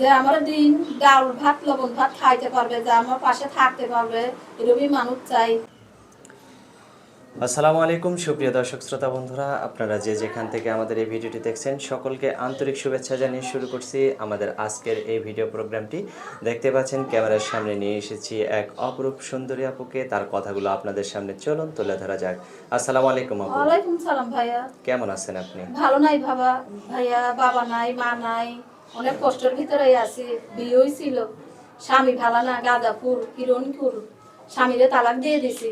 যে আমার দিন ডাল ভাত লবণ ভাত খাইতে পারবে যে আমার পাশে থাকতে পারবে এরকমই মানুষ চাই। আসসালামু আলাইকুম সুপ্রিয় দর্শক শ্রোতা বন্ধুরা আপনারা যে যেখান থেকে আমাদের এই ভিডিওটি দেখছেন সকলকে আন্তরিক শুভেচ্ছা জানিয়ে শুরু করছি আমাদের আজকের এই ভিডিও প্রোগ্রামটি। দেখতে পাচ্ছেন ক্যামেরার সামনে নিয়ে এসেছি এক অপরূপ সুন্দরী আপুকে তার কথাগুলো আপনাদের সামনে চলুন তুলে ধরা যাক। আসসালামু আলাইকুম আপু। ওয়ালাইকুম সালাম ভাইয়া। কেমন আছেন আপনি? ভালো নাই বাবা। ভাইয়া বাবা নাই মা নাই। অনেক কষ্টের ভিতরে আছি বিয়ে হয়েছিল স্বামী ভালো না গাঁদাপুর কিরণপুর স্বামীরে তালাক দিয়ে দিছি।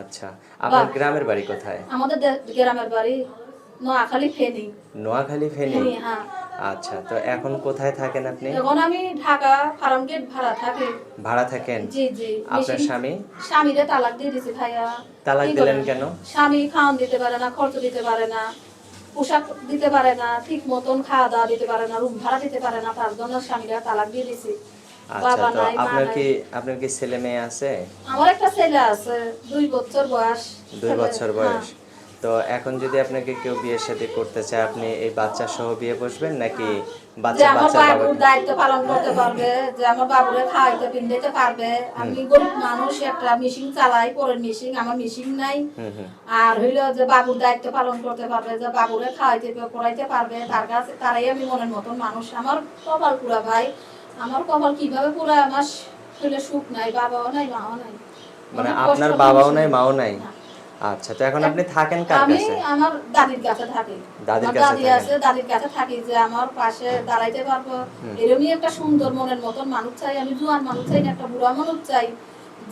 আচ্ছা আপনার গ্রামের বাড়ি কোথায়? আমাদের গ্রামের বাড়ি নোয়াখালী ফেনি। নোয়াখালী ফেনী? হ্যাঁ। আচ্ছা তো এখন কোথায় থাকেন আপনি? এখন আমি ঢাকা ফার্ম গেট ভাড়া থাকি। ভাড়া থাকেন? জি জি। আপনার স্বামী? স্বামীরে তালাক দিয়ে দিছি ভাইয়া। তালাক দিলেন কেন? স্বামী খাওয়ান দিতে পারে না খরচ দিতে পারে না। পোশাক দিতে পারে না ঠিক মতন খাওয়া দাওয়া দিতে পারে না রুম ভাড়া দিতে পারে না তার জন্য স্বামীরা তালাক দিয়ে দিছি। আচ্ছা বাবা নাই মা আপনার নাই। আপনার কি ছেলে মেয়ে আছে? আমার একটা ছেলে আছে দুই বছর বয়স। দুই বছর হ্যাঁ। বয়স তো এখন যদি আপনাকে কেউ বিয়ে শাদী করতে চায় আপনি এই বাচ্চা সহ বিয়ে বসবেন নাকি বাচ্চা বাচ্চা বাবুর দায়িত্ব পালন করতে পারবে যে আমার বাবুরে খাওয়াইতে পিন্দাইতে পারবে। আমি গরিব মানুষ একটা মেশিন চালাই পরের মেশিন আমার মেশিন নাই। আর হইল যে বাবুর দায়িত্ব পালন করতে পারবে যে বাবুরে খাওয়াইতে পড়াইতে পারবে। তার কাছে তারাই আমি মনের মতন মানুষ। আমার কপাল পুরা ভাই। আমার কপাল কীভাবে পুরা আমার সুখ নাই বাবাও নাই মাও নাই। মানে আপনার বাবাও নাই মাও নাই। আচ্ছা তো এখন আপনি থাকেন কার কাছে? আমি আমার দাদির কাছে থাকি। দাদির কাছে দাদি আছে দাদির কাছে থাকি যে আমার পাশে দাঁড়াইতে পারব। এরকমই একটা সুন্দর মনের মতন মানুষ চাই আমি জুয়ান মানুষ চাই না একটা বুড়া মানুষ চাই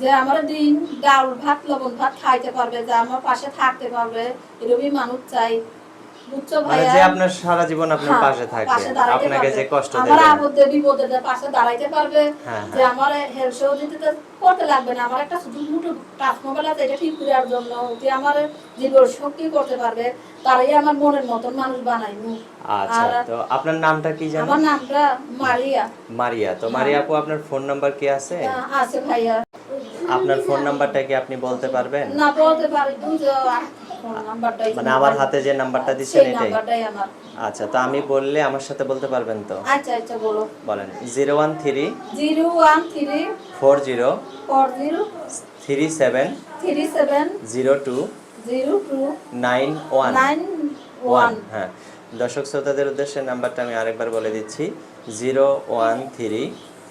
যে আমার দিন ডাল ভাত লবণ ভাত খাইতে পারবে যে আমার পাশে থাকতে পারবে এরকমই মানুষ চাই। মানে যে আপনার সারা জীবন আপনার হ্যাঁ, পাশে থাকবে আপনাকে যে কষ্ট দেবে। না। আপদে বিপদে পাশে দাঁড়াইতে পারবে হ্যাঁ, যে আমার হেলথ সহযোগিতা করতে লাগবে না। আমার একটা ছোট মোটো টাচ মোবাইল আছে এটা ঠিক করার জন্য যে আমার জীবন শক্তি করতে পারবে তারাই আমার মনের মতন মানুষ বানাই আচ্ছা তো আপনার নামটা কি জানেন? আমার নামটা মারিয়া। মারিয়া তো মারিয়া আপু আপনার ফোন নাম্বার কি আছে? আছে ভাইয়া। আপনার ফোন নাম্বারটা কি আপনি বলতে পারবেন? না বলতে পারি মানে আমার হাতে যে নাম্বারটা দিচ্ছেন এটাই? নাম্বারটাই আমার। আচ্ছা তো আমি বললে আমার সাথে বলতে পারবেন তো? আচ্ছা আচ্ছা বলো। বলেন zero one three zero one three four zero four zero three seven three seven zero two zero two nine one. Nine one. হ্যাঁ। দর্শক শ্রোতাদের উদ্দেশ্যে নাম্বারটা আমি আরেকবার বলে দিচ্ছি। Zero one three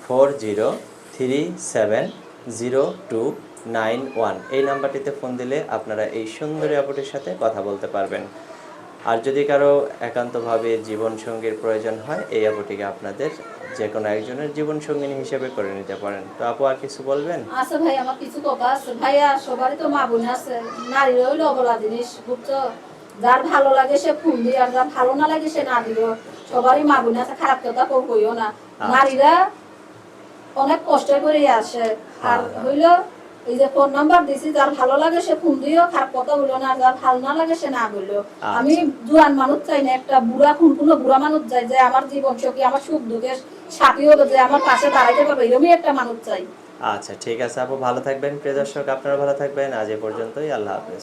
four zero three seven zero two nine one. এই নাম্বারটিতে ফোন দিলে আপনারা এই সুন্দরী আপুটির সাথে কথা বলতে পারবেন। আর যদি কারও একান্তভাবে জীবনসঙ্গীর প্রয়োজন হয় এই আপুটিকে আপনাদের যে কোনো একজনের জীবনসঙ্গিনী হিসেবে করে নিতে পারেন। তো আপু আর কিছু বলবেন? আছে ভাই আমার কিছু কথা আছে। ভাইয়া সবারই তো মা বোন আছে। নারীর হইল অবলা জিনিস বুঝছ? যার ভালো লাগে সে ফুল দিয়ে আর যার ভালো না লাগে সে না দিল সবারই মা বোন আছে খারাপ কথা কইও না। নারীরা অনেক কষ্ট করে আসে। আর হইল এই যে ফোন নাম্বার দিছি যার ভালো লাগে সে ফোন খারাপ কথা বলল না যার ভালো না লাগে সে না বলল। আমি জোয়ান মানুষ চাই না একটা বুড়া খুন কোনো বুড়া মানুষ চাই যে আমার জীবন সখী আমার সুখ দুঃখের সাথী হলো যে আমার পাশে দাঁড়াইতে পারবে এরকমই একটা মানুষ চাই। আচ্ছা ঠিক আছে আপু ভালো থাকবেন। প্রিয় দর্শক আপনারা ভালো থাকবেন। আজ এ পর্যন্তই আল্লাহ হাফেজ।